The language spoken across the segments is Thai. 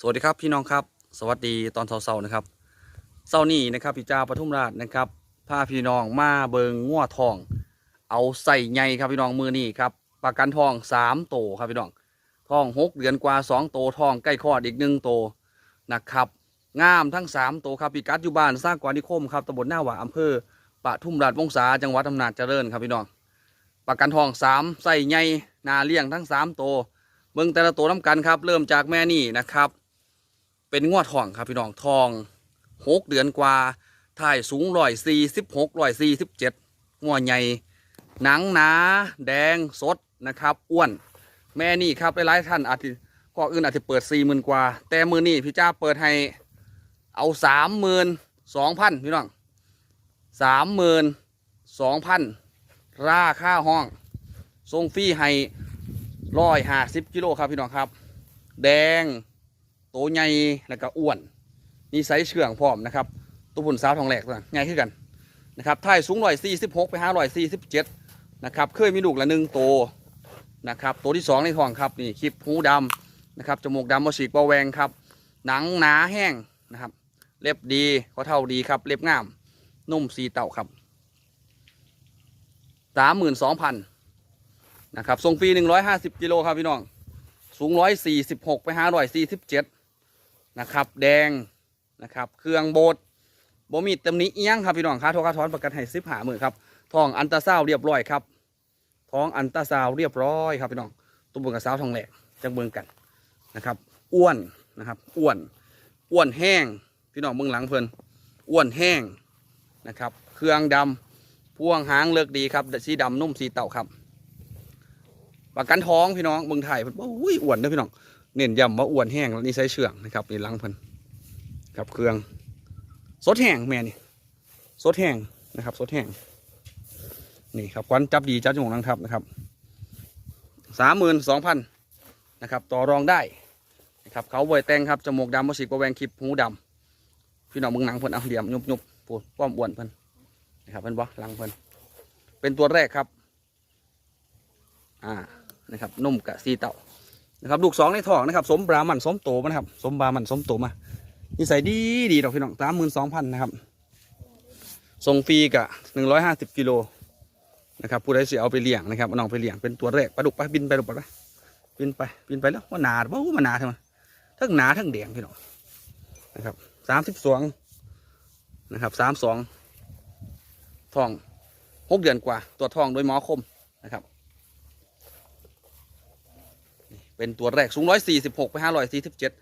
สวัสดีครับพี่น้องครับ สวัสดีตอนเช้าๆนะครับเช้านี้นะครับพี่จ้าปทุมราชนะครับพาพี่น้องมาเบิงง้อทอง เอาใส่ใหญ่ครับพี่น้องมือนี่ครับประกันทองสามโตครับพี่น้องทองหกเดือนกว่าสองโตทองใกล้คลอดอีกหนึ่งโตนะครับงามทั้งสามโตครับพี่กัดอยู่บ้านสร้างกวานิคมครับตำบลหน้าหวาอำเภอปทุมราชวงศาจังหวัดอำนาจเจริญครับพี่น้องประกันทองสามใส่ใหญ่นาเลี้ยงทั้งสามโตเบิงแต่ละโตน้ำกันครับ เริ่มจากแม่นี่นะครับ เป็นงวดทองครับพี่น้องทองหกเดือนกว่าถ่ายสูงร้อยสี่สิบหกร้อยสี่สิบเจ็ดงวดใหญ่หนังหนา แดงสดนะครับอ้วน แม่นี่ครับหลายท่านอาจจะก็อื่นอาจจะเปิดสี่หมื่นกว่า แต่มือนี่พี่จ้าเปิดให้เอาสามหมื่นสองพันพี่น้องสามหมื่นสองพันราค่าห้องส่งฟรีให้ร้อยห้าสิบกิโลครับพี่น้องครับ แดง โตใหญ่แล้วก็อ้วนนิสัยเชื่องพร้อมนะครับตัวผุนสาวทองแหลกนั้นใหญ่ขึ้นกันนะครับถ่ายสูงร้อยสี่สิบหกไปห้าร้อยสี่สิบเจ็ดนะครับเคยมีลูกละหนึ่งโตวนะครับตัวที่สองในท้องครับนี่คลิปหูดำนะครับจมูกดำมฉีกเบาแวงครับ หนังหนาแห้งนะครับ เล็บดีข้อเท่าดีครับ เล็บงาม นุ่มสีเต่าครับสามหมื่นสองพันนะครับส่งฟรีหนึ่งร้อยห้าสิบกิโลครับพี่น้อง สูงร้อยสี่สิบหกไปห้าร้อยสี่สิบเจ็ด นะครับ แดงนะครับ เครื่องโบดบ่มีตำหนิเอียงครับพี่น้องค่าโทรค่าถอนประกันให้สิบหาหมื่นครับทองอันตาซาวเรียบร้อยครับท้องอันตาซาวเรียบร้อยครับพี่น้องตุ้มบุญกับสาวทองแหลกจังเบิงกันนะครับอ้วนนะครับอ้วนอ้วนแห้งพี่น้องเบื้องหลังเพลินอ้วนแห้งนะครับ เครื่องดำพ่วงหางเลิกดีครับสีดำนุ่มสีเต่าครับประกันท้องพี่น้องเมืองไทยเพิ่นอุ้ยอ้วนเด้อพี่น้อง เน้นย้ำว่าอ้วนแห้งแล้วนี่ใช้เชื่องนะครับนี่หลังเพิ่นครับเครื่องสดแห้งแม่นี่สดแห้งนะครับสดแห้งนี่ครับควันจับดีจับจมูกนังทับนะครับสามหมื่นสองพันนะครับต่อรองได้นะครับเขาบอยแตงครับจมูกดำมาสีกว่าแวงคลิปหูดำพี่น้องมืองหนังเพิ่นเอาเหลี่ยมยุบยุบปวดป้อมอ้วนเพิ่นนะครับเพิ่นบ่หลังเพิ่นเป็นตัวแรกครับอ่านะครับนุ่มกะซีเต่า นะครับลูกสองในท้องนะครับสมบรามันสมโตมานะครับ สมบรามันสมโตมานิสัยดีดีดอกพี่น้องสามหมื่นสองพันนะครับส่งฟรีกะหนึ่งร้อยห้าสิบกิโลนะครับผู้ใดเสิเอาไปเลี้ยงนะครับน้องไปเลี้ยงเป็นตัวแรกปลาดุกไปบินไปดุกไปบินไปบินไปแล้วว่าหนาว่ามันหนาทำไมทั้งหนาทั้งแดงพี่น้องนะครับสามสิบสองนะครับสามสองทองหกเดือนกว่าตัวจทองโดยหมอคมนะครับ เป็นตัวแรกสูงร้อยสี่สิบหกไปห้าร้อยสี่สิบเจ็ด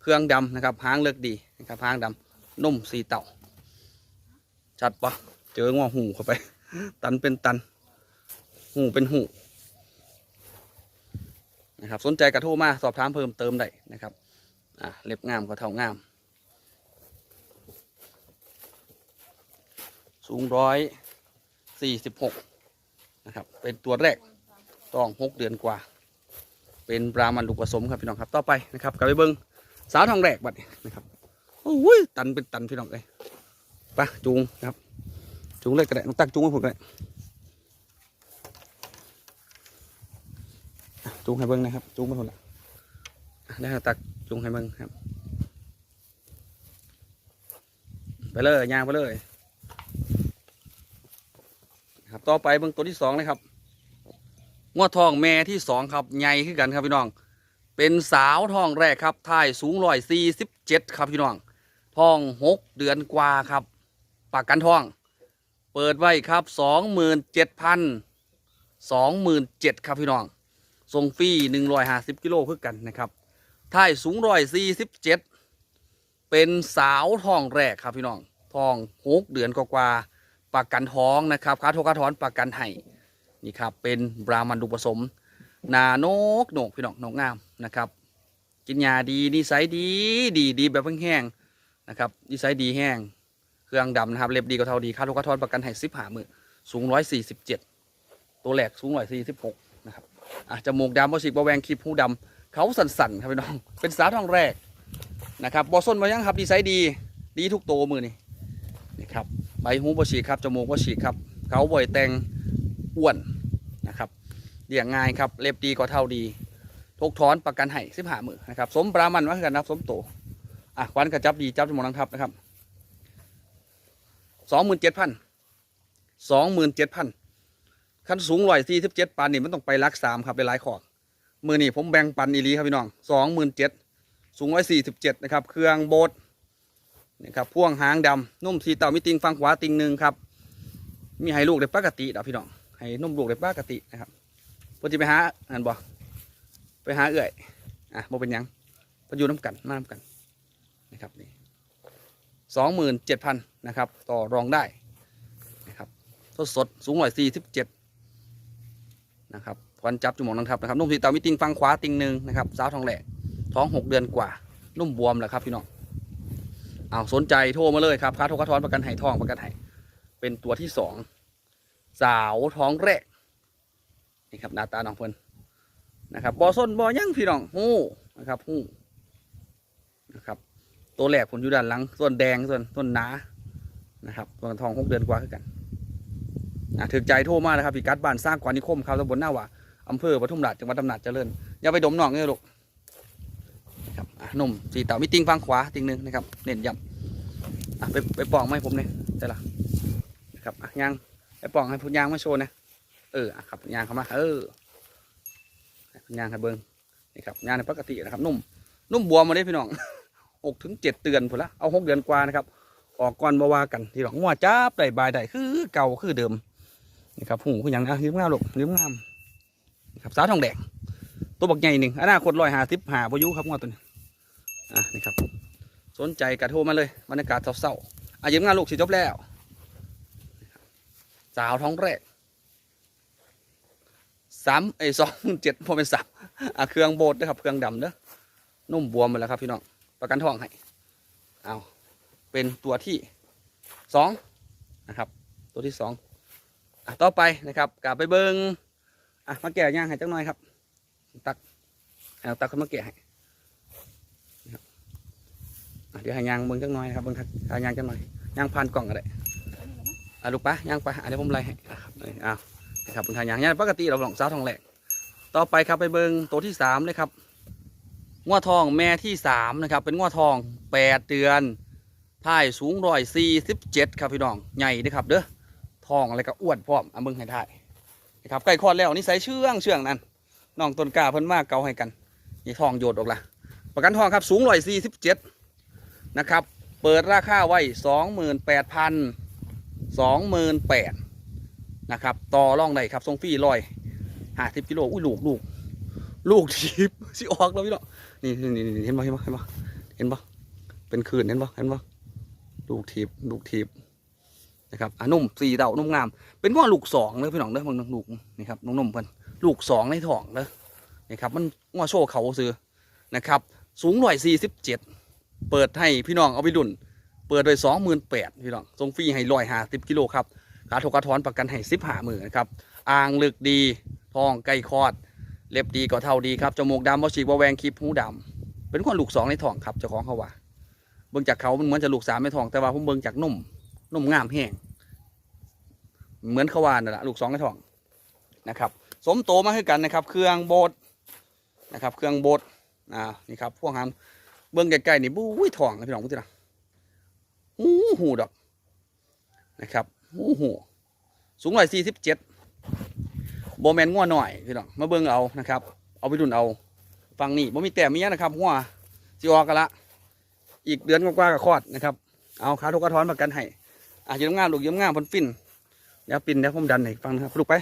เครื่องดำนะครับหางเลือกดีนะครับหางดำนุ่มสีเต่า ชัดปะเจองอหูเข้าไป ตันเป็นตัน หูเป็นหูนะครับสนใจกระโทรมาสอบถามเพิ่มเติมได้นะครับอะเล็บงามก็เท่างาม สูงร้อยสี่สิบหกนะครับเป็นตัวแรกต้องหกเดือนกว่า เป็นปลามันลูกผสมครับพี่น้องครับต่อไปนะครับกับไปเบิ้งสาวทองแรกบัดนี้นะครับโอ้ยตันเป็นตันพี่น้องเลยไปจูงนะครับจูงเลยก็ได้น้องตักจูงให้ผมก็ได้อะจูงให้เบิ้งนะครับจูงไปคนละอะได้ครับตักจูงให้เบิ้งครับ ไปเลยยางไปเลย ครับต่อไปเบิ้งตัวที่สองเลยครับ งวดทองแม่ที่สองครับใหญ่ขึ้นกันครับพี่น้อง เป็นสาวทองแรกครับท่ายสูงร้อยสี่สิบเจ็ดครับพี่น้องทองหกเดือนกว่าครับปากกันทอง เปิดไว้ครับสองหมื่นเจ็ดพันสองหมื่นเจ็ดครับพี่น้องส่งฟรีหนึ่งร้อยห้าสิบกิโลเพื่อกันนะครับท่ายสูงร้อยสี่สิบเจ็ดเป็นสาวทองแรกครับพี่น้องทองหกเดือนกว่าปากกันท้องนะครับค่าโทรค่าถอนปากกันให้ นี่ครับเป็นบรามันดุผสมนาโนกโหนกพี่น้องนกงามนะครับ กินยาดีนิสัยดีดีดีแบบแห้งๆนะครับนิสัยดีแห้ง เครื่องดำนะครับเล็บดีก็เท่าดีค่าทุกกระทอนประกันให้สิบหามือสูงร้อยสี่สิบเจ็ดตัวแหลกสูงร้อยสี่สิบหกนะครับอะจมูกดำบอสิกบอแวงคีบหูดำเขาสั่นๆครับพี่น้องเป็นสาวทองแรกนะครับบอส้นมายังครับดีไซน์ดีดีทุกตัวมือนี่นี่ครับใบหูบอฉีกครับจมูกบอฉีกครับเขาบ่อยแต่ง อ้วนนะครับเลี้ยงง่ายครับเล็บดีก็เท่าดีทกถอนประกันให้สิบห้ามือนะครับสมปรามันว่ากันนะสมโตอะควันกระจับดีจับจมูกนังทับนะครับสองหมื่นเจ็ดพันสองหมื่นเจ็ดพันขั้นสูงร้อยสี่สิบเจ็ดปานนี่มันต้องไปรักสามครับหลายขอกมือนี่ผมแบ่งปันอีหลีครับพี่น้องสองหมื่นเจ็ดสูงร้อยสี่สิบเจ็ดนะครับ เครื่องโบดนะครับพ่วงหางดำนุ่มสีเต่ามีติงฟังขวาติงหนึ่งครับ มีให้ลูกได้ปกติดอกพี่น้อง ให้นุ่มลูกได้ปกตินะครับเพื่อจะไปหาอันบ่ไปหาเอื่อยอะบ่เป็นยังเพนอยู่น้ำกันมาน้ำกันนะครับนี่สองหมื่นเจ็ดพันนะครับต่อรองได้นะครับทดสดสูงหน่อยสี่สิบเจ็ดนะครับควันจับจุหมองนังทับนะครับนุ่มสีเต่ามีติงฟังขวาติงหนึ่งนะครับสาวทองแหลกท้องหกเดือนกว่านุ่มบวมแหละครับพี่น้องเอาสนใจโทรมาเลยครับค้าโทรค้าทอนประกันไห้ทองประกันไห้เป็นตัวที่สอง สาวท้องแรกนี่ครับหน้าตาน้องเพิ่นนะครับบอส้นบอยั่งพี่น้องหู้นะครับหู้นะครับตัวแรกผลอยู่ด้านหลังส่วนแดงส่วนส่วนหนานะครับส่วนทองหกเดือนกว่าคือกันอะถึกใจโทรมานะครับพี่กัดบ้านสร้างกว่านิคมครับตำบลหน้าว่าอำเภอปทุมราชจังหวัดอำนาจเจริญอย่าไปดมหนองเนี่ยลูกนะครับนมสีเต่ามีติงฟังขวาติงหนึ่งนะครับเน้นย้ำไปไปปองไหมผมเนี่ยได้ละครับอะยาง ป่องให้พูดยางมาโชว์นะเอออะครับยางเข้ามาเออให้พูดยางให้เบิ้งนี่ครับยางในปกตินะครับ นุ่ม นุ่มบวมมาได้พี่น้องหกถึงเจ็ดเดือนพอละเอาหกเดือนกว่านะครับ ออกก่อนบาวากันที่หลังว่าจ้าบได้บายได้คือเก่าคือเดิมนี่ครับหูคืออย่างนะยิ้มงามลูกยิ้มงามนี่ครับสาทองแดงตัวบักใหญ่หนึ่งอนาคตลอยหาทิพหาพายุครับงวตัวนี้อะนี่ครับ สนใจกระโทรมาเลยบรรยากาศเศร้าๆอะยิ้มงามลูกสิจบแล้ว สาวท้องแรกสามไอ้สองเจ็ดพอเป็นสามอะเครื่องโบดนะครับ เครื่องดำเด้อนุ่มบวมหมดแล้วครับพี่น้องประกันท้องให้เอาเป็นตัวที่สองนะครับ ตัวที่สองอะต่อไปนะครับกลับไปเบิงอะมาแก่ย่างให้จังหน่อยครับ ตักเอาตักขึ้นมาแก่ให้เดี๋ยวให้ย่างเบิ้งจังหน่อยครับเบิ้งครับย่างจังหน่อยย่างผ่านกล่องก็ได้ อะลูกปะย่างไปอะเดี๋ยวผมไล่ให้อะครับอ้าวครับเป็นทางย่างย่างปกติเราหลงสาทองแหลกต่อไปครับไปเบิงตัวที่สามเลยครับง้อทองแม่ที่สามนะครับ เป็นง้อทองแปดเดือนท่ายสูงร้อยสี่สิบเจ็ดครับพี่น้องใหญ่นะครับเด้อทองอะไรก็อ้วนพร้อมอะเบิงให้ท่ายนะครับใกล้คลอดแล้วนี่ใส่เชื่องเชื่องนั่นน้องต้นกาเพิ่นมากเกาให้กันนี่ทองโยดออกละประกันทองครับสูงร้อยสี่สิบเจ็ดนะครับ เปิดราคาไว้สองหมื่นแปดพัน สองหมื่นแปดนะครับ ต่อร่องได้ครับทรงฟรีลอยห้าสิบกิโลอุ้ยลูกลูกลูกทิพสิออกแล้วพี่เนาะนี่นี่นี่เห็นบ่เห็นบ่เห็นบ่เห็นบ่เป็นคืนเห็นบ่เห็นบ่ลูกทิพลูกทิพนะครับอะนุ่มสี่เต่านุ่มงาม เป็นว่าลูกสองเลยพี่น้องเด้อบางลูกนี่ครับน้องนุ่มเพิ่นลูกสองในท้องเด้อนี่ครับมันว่าโชว์เขาซื้อนะครับ สูงหน่อยสี่สิบเจ็ดเปิดให้พี่น้องเอาไปดุน เปิดโดยสองหมื่นแปดพี่น้องส่งฟรีให้ร้อยห้าสิบกิโลครับการทกกระถอนประกันให้สิบห้าหมื่นนะครับอ่างลึกดีทองไก่คอด เล็บดีก็เท่าดีครับจมูกดำบ่ฉีกบ่แหวงคลิปหูดำเป็นคนลูกสองในทองครับเจ้าของเขาว่าเบิ่งจากเขามันเหมือนจะลูกสามในทองแต่ว่าผมเบิ่งจากนุ่มนุ่มงามแห้งเหมือนเขาว่านั่นแหละลูกสองในทองนะครับ สมโตมาคือกันนะครับ เครื่องโบดนะครับ เครื่องโบดอ่านี่ครับพวกหามเบิ่งใกล้ๆนี่บุ้ยทองนะพี่น้องพุทธินะ หูหูดอกนะครับหูหูสูงร้อยสี่สิบเจ็ดโบแมนง่วหน่อยพี่น้องมาเบิ่งเอานะครับ เอาไปดุนเอาฟังนี่บ่มีแต้มมียนะครับง่วสิออกกันละ อีกเดือนกว่ากับคลอดนะครับ เอาขาทุกกระท้อนประกันให้อะยืมงามลูกยืมงามพนฟินเดี๋ยวปินเดี๋ยวผมดันให้ฟังนะครับลูกไป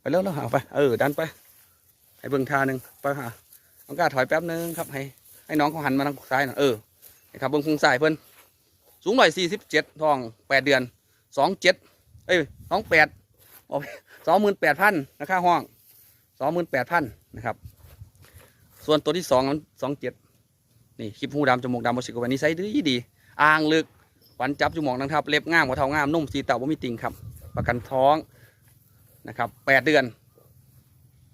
ไปแล้วแล้วเอาไปเออดันไป ให้เบิ่งทาหนึ่งไปหาน้องกล้าถอยแป๊บนึงครับให้ให้น้องเขาหันมาทางซ้ายหน่อยเออนะครับเบิ่งพุงซ้ายเพิ่น สูงร้อยสี่สิบเจ็ดทองแปดเดือนสองเจ็ดเอ้ยสองแปดสองหมื่นแปดพันราคาห้องสองหมื่นแปดพันนะครับ ส่วนตัวที่สองนั้นสองเจ็ดนี่คลิปหูดำจมูกดำบสิกวันนี้ใส่ดีดีอ่างลึกขวัญจับจมูกนะครับเล็บง่ามหัวเท้างามนุ่มสีเต่าบ่มีติงครับ ประกันท้องนะครับแปดเดือน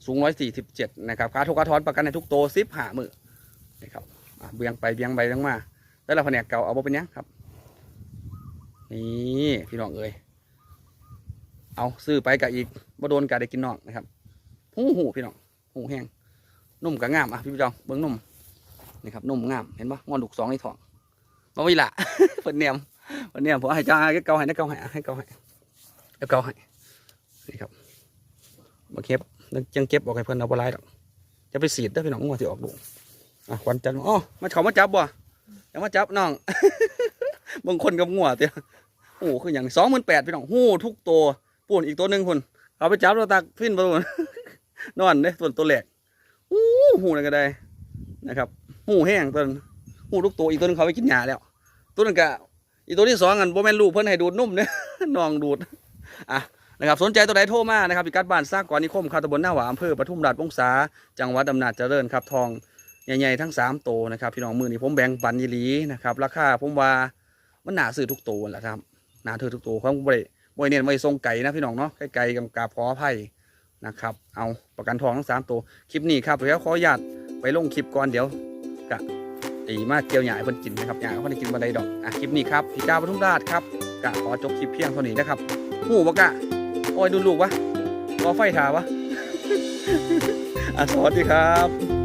สูงร้อยสี่สิบเจ็ดนะครับค่าทุกกระท้อนประกันในทุกโตสิบหามือนะครับเบียงไปเบียงไปเบียงมา แต่ละแผนกเก่าเอาบ่เป็นยังครับ นี่พี่น้องเอ้ยเอาซื้อไปกับอีกบ่โดนกาได้กินนอกนะครับหูหูพี่น้องหูแห้งนุ่มกับงามอะพี่พี่จองเบิ้งนุ่มนี่ครับนุ่มงามเห็นปะงอนลูกสองในท้องมาวิละเพิ่นเนียมเพิ่นเนียมผมให้เจ้าให้เกาให้นะเกาให้อ่ให้เกาให้เอาเกาให้นี่ครับมาเก็บยังเก็บออกให้เพิ่อนเอาปลายดอกจะไปสีดได้พี่น้องงวดที่ออกลูอะควันจันทร์อ๋อมาเขามาจับบ่ยังมาจับน้องบางคนกับงัวเตี้ย โอ้คืออย่างสองหมื่นแปดพี่น้องหู้ทุกตัวปุ่นอีกตัวหนึ่งคนเอาไปจับเราตักฟินปปุ่นนอนเด้ส่วนตัวแหลกอู้หูนั่นก็ได้นะครับหูแห้งตัวนั้นหูทุกตัวอีกตัวหนึงเขาไปกินหญ้าแล้ว ตัวนึงก็อีกตัวที่สองกันโบแมนลูกเพิ่นให้ดูดนุ่มเนี่ยน้องดูดอะนะครับสนใจตัวใดโทรมานะครับพิกัดบ้านสร้างก่อนนิคมคาตบลหน้าหวาอำเภอปทุมราชวงศาจังหวัดอำนาจเจริญครับทองใหญ่ๆทั้งสามโตวนะครับพี่น้องมือนี่ผมแบ่งปันยีหลีนะครับราคาผมว่ามันหนาซื้อทุกตัวแหละครับ นาถือทุกตัวของบริบริเน้นไว้ทรงไก่นะพี่น้องเนาะไก่กับกาบขออภัยนะครับ เอาประกันทองทั้งสามตัว คลิปนี้ครับเดี๋ยวขออนุญาตไปลงคลิปก่อนเดี๋ยวกะตีมาเกี่ยวหยาให้เพิ่นกินนะครับหยาเพิ่นได้กินบันไดดอกอะคลิปนี้ครับพี่กาปทุมราชครับกะขอจบคลิปเพียงเท่านี้นะครับหูบกะโอ้ยดูลูกวะรอไฟถาวะอะสวัสดีครับ